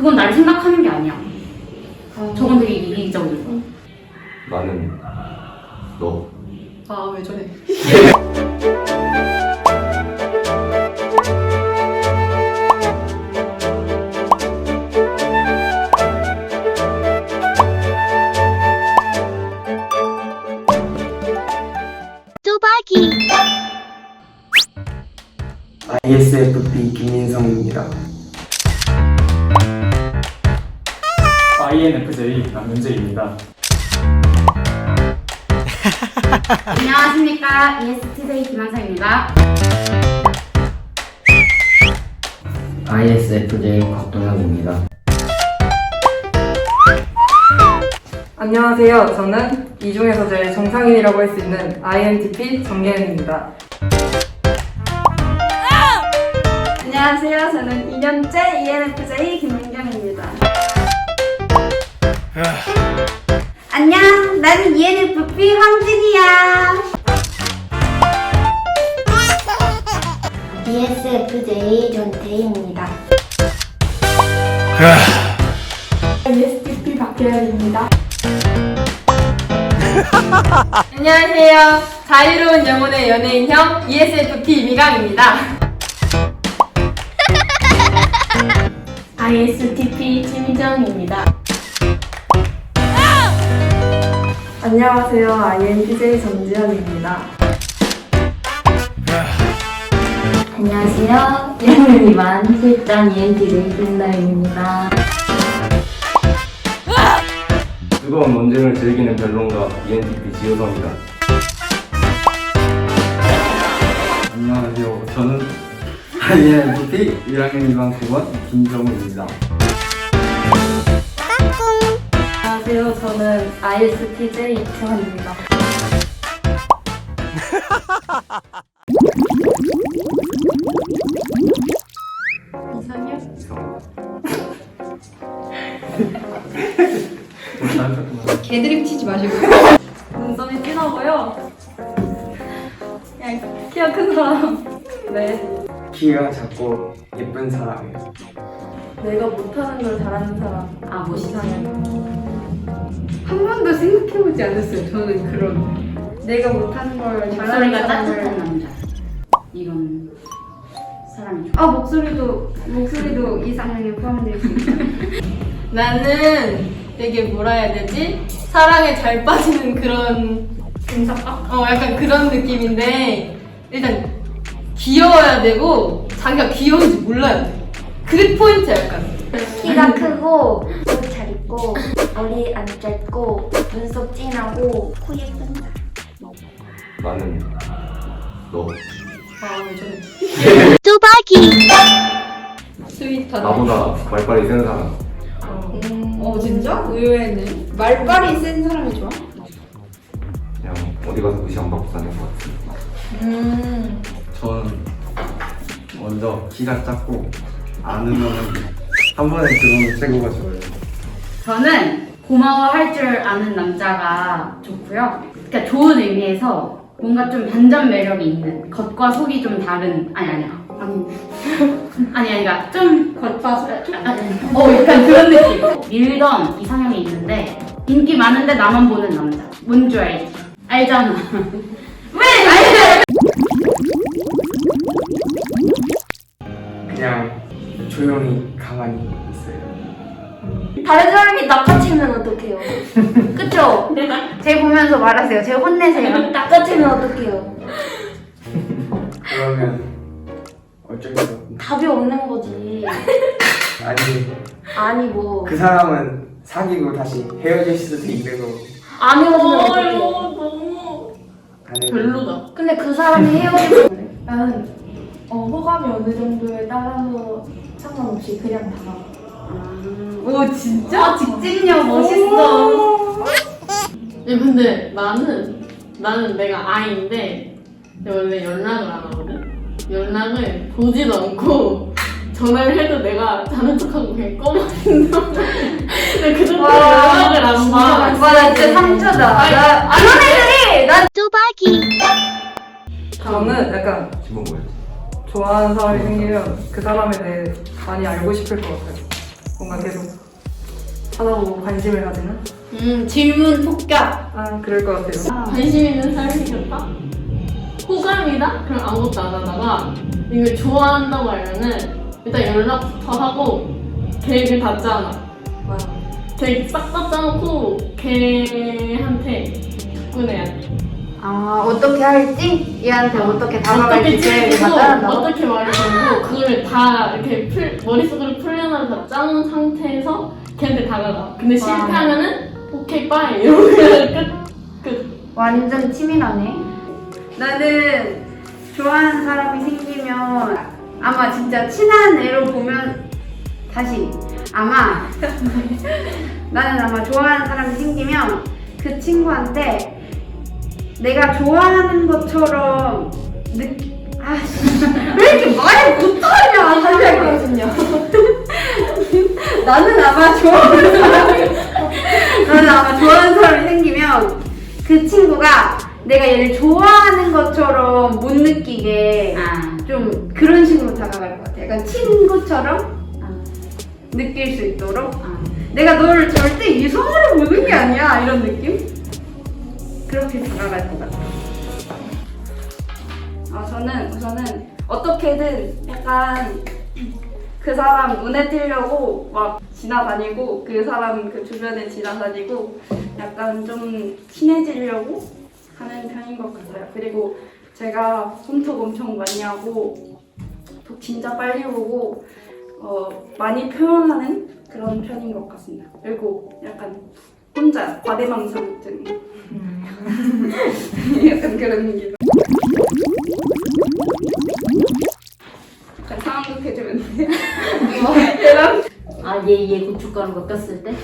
그건 날 생각하는 게 아니야. 저건 되게 이기적이고. 나는 너. 아 왜 저래? ISFP 김민성입니다. INFJ 남윤재입니다. 안녕하십니까. ESTJ 김한상입니다. ISFJ 곽동혁입니다. 안녕하세요. 저는 이 중에서 제일 정상인이라고 할 수 있는 INTP 정예은입니다. 안녕하세요. 저는 2년째 ENFJ 김민경입니다. 안녕. 나는 E ENFP 황진이야. ESFJ 전태희입니다. ESTP 박혜연입니다. 안녕하세요. 자유로운 영혼의 연예인형 ESFP 미강입니다. ISTP 김희정입니다. 안녕하세요. INTJ 전지현입니다. 안녕하세요. 1학년 2반 실장 ENTJ 김나영입니다. 뜨거운 논쟁을 즐기는 변론가 ENTP 지효성이다. 안녕하세요. 저는 INFP 1학년 2반 9번 김정우입니다. 안녕하세요. 저는 ISTJ 이채원입니다. 개드립 치지 마시고. 눈썹이 진하고요. 그냥 키가 큰 사람. 네. 키가 작고 예쁜 사람이에요. 내가 못하는 걸 잘하는 사람. 아, 멋있어. 한 번도 생각해보지 않았어요. 저는 그런. 내가 못하는 걸 잘하는 목소리가 따뜻한 사람을. 남자. 이런 사람이 좋아. 아 목소리도 목소리도 이상형에 포함되어 있습니다. 나는 되게 뭐라 해야 되지? 사랑에 잘 빠지는 그런 금사빠? 어 약간 그런 느낌인데 일단 귀여워야 되고 자기가 귀여운지 몰라야 돼. 그게 포인트야 약간. 키가 크고 입고 머리 안 짧고 눈썹 진하고 코 예쁜 사람. 나는 너. 아왜 저래? 스윗하다. 나보다 말빨이 센 사람. 어 진짜? 의외네. 말빨이 센 사람이 좋아? 그냥 어디 가서 무시 안 받고 다닐 것 같아. 음. 저는 먼저 키가 작고 안 으면 한 번에 들어오면 최고가 좋아요. 저는 고마워할 줄 아는 남자가 좋고요. 그러니까 좋은 의미에서 뭔가 좀 반전 매력이 있는 겉과 속이 좀 다른 아니 아니야. 아니 아니 아니가 좀 겉과 속 아니, 어 약간 그런 느낌. 밀던 이상형이 있는데 인기 많은데 나만 보는 남자. 뭔 줄 알지? 알잖아. 왜 다른 사람이 낚아채면 어떡해요? 그쵸? 제 보면서 말하세요. 제 혼내세요. 낚아채면 어떡해요? 그러면 어쩔 수 없는. 답이 없는 거지. 아니 아니 뭐 그 사람은 사귀고 다시 헤어질 수도 있는 거고. 안 헤어지면 어떡해요? 너무 아니, 별로다. 근데 그 사람이 헤어지면 나는 어, 호감이 어느 정도에 따라서 상관없이 그냥 다가가. 오 진짜? 아 직진녀 멋있어 야, 근데 나는 나는 내가 아이인데 내가 원래 연락을 안 하거든. 연락을 보지도 않고 전화를 해도 내가 자는 척하고 그냥 꺼버린다. 근데 그 정도 연락을 안 봐. 와 나 진짜 상처다. 나 이런 애들이 난 저는 약간 기본 뭐야? 좋아하는 사람이 생기면 그 사람에 대해 많이 알고 싶을 것 같아요. 뭔가 계속 찾아보고 관심을 가지는? 음 질문 폭격. 아 그럴 것 같아요. 관심 있는 사람이 생겼다? 호감이다? 그럼 아무것도 안 하다가 이걸 좋아한다고 하면은 일단 연락부터 하고 계획을 다 짜놔. 와. 계획 싹다 짜놓고 걔한테 접근해야 돼. 아 어떻게 할지 얘한테 어떻게 어떻게 다가갈지 계획을 다 찍고 짜란다고. 어떻게 말을 걸고 그거를 다 이렇게 풀, 머릿속으로 풀려나서 다 짜놓은 상태에서 걔한테 다가가. 근데 실패하면은 오케이 빠이 이러고 그냥 끝. 끝. 완전 치밀하네. 나는 좋아하는 사람이 생기면 아마 진짜 친한 애로 보면 다시 아마 나는 아마 좋아하는 사람이 생기면 그 친구한테 내가 좋아하는 것처럼 느끼 아씨 왜 이렇게 말을 못하냐 하거든요. 나는 아마 좋아하는 사람이 나는 아마 좋아하는 사람이 생기면 그 친구가 내가 얘를 좋아하는 것처럼 못 느끼게 아, 좀 그런 식으로 다가갈 것 같아. 약간 친구처럼 아, 느낄 수 있도록 아. 내가 너를 절대 이성으로 보는 게 아니야 이런 느낌? 그렇게 다가갈 것 같아. 아, 저는 우선은 어떻게든 약간 그 사람 눈에 띄려고 막 지나다니고 그 사람 그 주변에 지나다니고 약간 좀 친해지려고 하는 편인 것 같아요. 그리고 제가 홈톡 엄청 많이 하고 톡 진짜 빨리 보고 어, 많이 표현하는 그런 편인 것 같습니다. 그리고 약간 혼자 과대망상증 약간 그런 느낌. 약간 상황 급해지면 돼. 얘랑 아, 얘, 얘 고춧가루 꺾였을 때?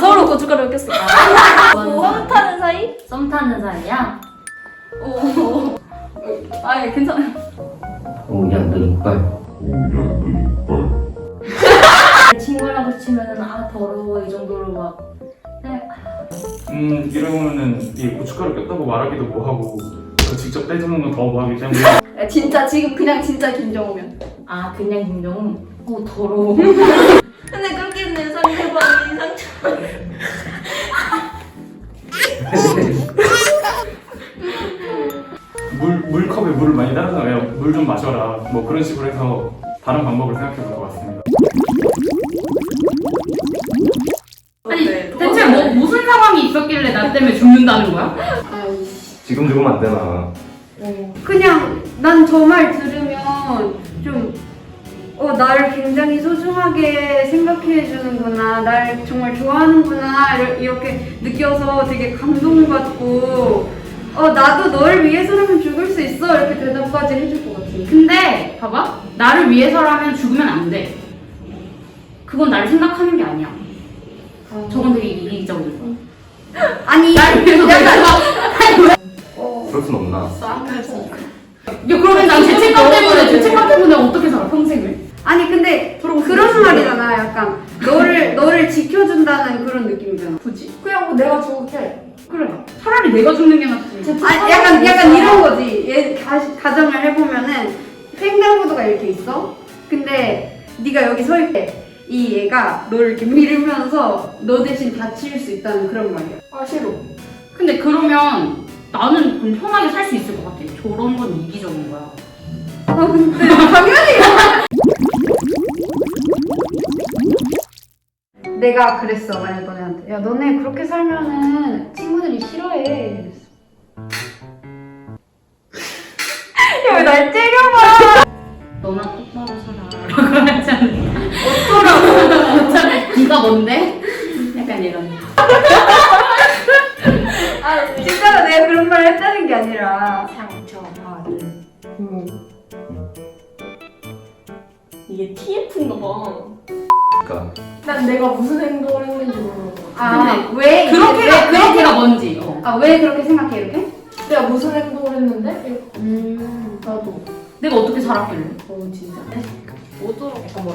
서로 고춧가루 꼈어. 썸 타는 사이? 썸 타는 사이야? 아, 괜찮아요. 오야 눈빨. 친구라고 치면은 아 더러워 이 정도로 막 네. 음 이러면은 이 고춧가루 꼈다고 말하기도 뭐하고 그 직접 떼주는 건 더 뭐하기 때문에 야, 진짜 지금 그냥 진짜 김정우면. 아 그냥 김정우? 어 더러워 근데 그렇게 내 상대방이 상처. 물 물컵에 물을 많이 따르잖아요. 물좀 마셔라. 뭐 그런 식으로 해서 다른 방법을 생각해 볼 것 같습니다. 아니 네, 대체 뭐 무슨 상황이 있었길래 나 때문에 죽는다는 거야? 지금 죽으면 안 되나? 그냥 난 저 말 들으면 좀 어, 나를 굉장히 소중하게 생각해 주는구나. 날 정말 좋아하는구나. 이렇게 느껴서 되게 감동받고 어, 나도 널 위해서라면 죽을 수 있어. 이렇게 대답까지 해줄 것 같아. 근데 봐봐 나를 위해서라면 죽으면 안 돼. 그건 나를 생각하는 게 아니야. 저건 되게 이기적인 거야. 아니, 약간 그럴 순 없나? 야 그러면 난 죄책감 때문에 죄책감 때문에 어떻게 살아 평생을? 아니 근데 그런 말이잖아. 약간 너를 너를 지켜준다는 그런 느낌이잖아. 굳이? 그냥 뭐 내가 죽을게. 그래 차라리 내가 죽는 게 낫지. 아, 약간 약간 이런 거지. 얘 가, 가정을 해보면은 횡단보도가 이렇게 있어. 근데 네가 여기 서 있대. 이 얘가 너를 이렇게 밀으면서 너 대신 다칠 수 있다는 그런 말이야. 아 싫어. 근데 그러면 나는 좀 편하게 살 수 있을 것 같아. 저런 건 이기적인 거야. 아 근데 당연히 내가 그랬어 만약 너네한테 야 너네 그렇게 살면은 친구들이 싫어해 야왜날 때려봐 너나 똑 아 왜 그렇게 생각해 이렇게? 내가 무슨 행동을 했는데? 음 나도. 내가 어떻게 살았길래? 어 진짜. 어쩌라고.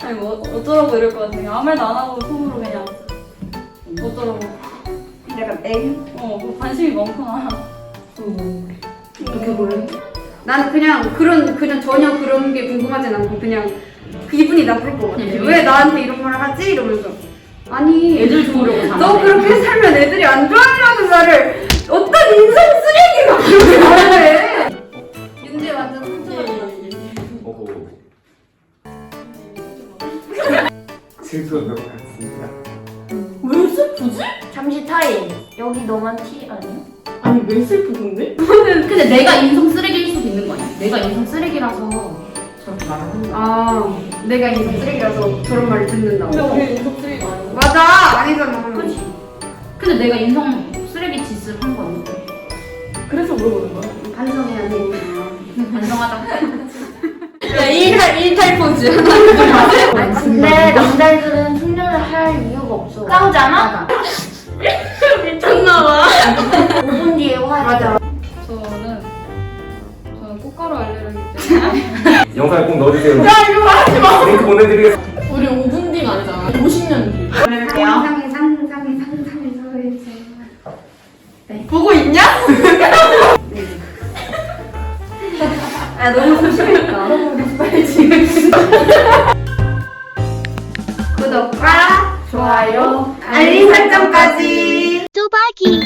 아니 뭐 어쩌라고 이럴 것 같아. 아무 말도 안 하고 손으로 그냥 어쩌라고. 약간 엥? 어, 뭐 관심이 많구나. 어떻게 몰래? 난 그냥 그런 그냥 전혀 그런 게 궁금하진 않고 그냥 기분이 나쁠 것 같아. 네, 왜 나한테 이런 말을 하지? 이러면서 아니 애들 좋으려고 사는 너 그렇게 살면 애들이 안 좋아하려는 나를 어떤 인성 쓰레기가 그렇게 말을 해. 윤재 완전 순수하다. 오호. 질투는 것 같습니다. 왜 슬프지? 잠시 타임. 여기 너만 티 아니야? 아니 왜 슬프던데? 근데 내가 인성 쓰레기일 수도 있는 거 아니야? 내가 인성 쓰레기라서 저렇게 말을 하는 거야. 아 내가 인성 쓰레기라서 저런 말을 듣는다고. 근데 우리 인석들이 많이 맞아 아니잖아. 그치? 근데 내가 인성 쓰레기 짓을 한 거 아니야? 그래서 물어보는 거야. 반성해야 돼. 반성하자. 야 일탈 일탈 포즈. 아니, 근데 남자애들은 숙녀를 할 이유가 없어. 싸우잖아? 미쳤나봐. 5분 뒤에 화. 맞아. 저는 저는 꽃가루 알레르기 때문에 영상에 꼭 넣어주세요. 링크 보내드리겠습니다. 우리 5분 뒤가 아니잖아. 50년 뒤. 상상이 상상이 상상이 서울제. 보고 있냐? 아 너무 소심했다. 구독과 좋아요, 알림 설정까지. 뚜바기